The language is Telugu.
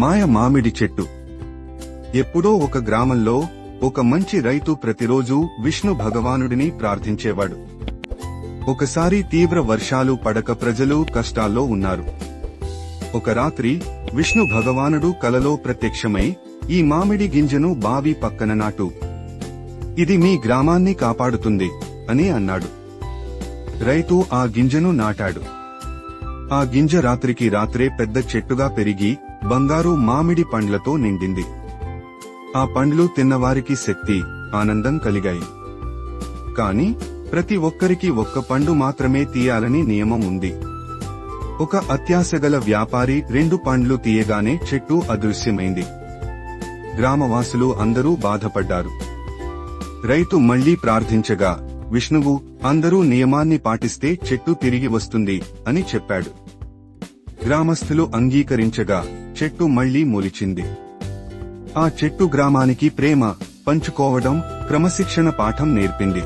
మాయ మామిడి చెట్టు. ఎప్పుడో ఒక గ్రామంలో ఒక మంచి రైతు ప్రతిరోజు విష్ణు భగవానుడిని ప్రార్థించేవాడు. ఒకసారి తీవ్ర వర్షాలు పడక ప్రజలు కష్టాల్లో ఉన్నారు. ఒక రాత్రి విష్ణు భగవానుడు కలలో ప్రత్యక్షమై ఈ మామిడి గింజను బావి పక్కన నాటు. ఇది మీ గ్రామాన్ని కాపాడుతుంది అని అన్నాడు. రైతు ఆ గింజను నాటాడు. ఆ గింజ రాత్రికి రాత్రే పెద్ద చెట్టుగా పెరిగి బంగారు మామిడి పండ్లతో నిండింది. ఆ పండ్లు తిన్నవారికి శక్తి ఆనందం కలిగాయి. కాని ప్రతి ఒక్కరికి ఒక్క పండు మాత్రమే తీయాలని నియమం ఉంది. ఒక అత్యాశగల వ్యాపారి రెండు పండ్లు తీయగానే చెట్టు అదృశ్యమైంది. గ్రామవాసులు అందరూ బాధపడ్డారు. రైతు మళ్ళీ ప్రార్థించగా విష్ణువు అందరూ నియమాన్ని పాటిస్తే చెట్టు తిరిగి వస్తుంది అని చెప్పాడు. గ్రామస్థులు అంగీకరించగా చెట్టు మళ్ళీ మొలిచింది. ఆ చెట్టు గ్రామానికి ప్రేమ పంచుకోవడం క్రమశిక్షణ పాఠం నేర్పింది.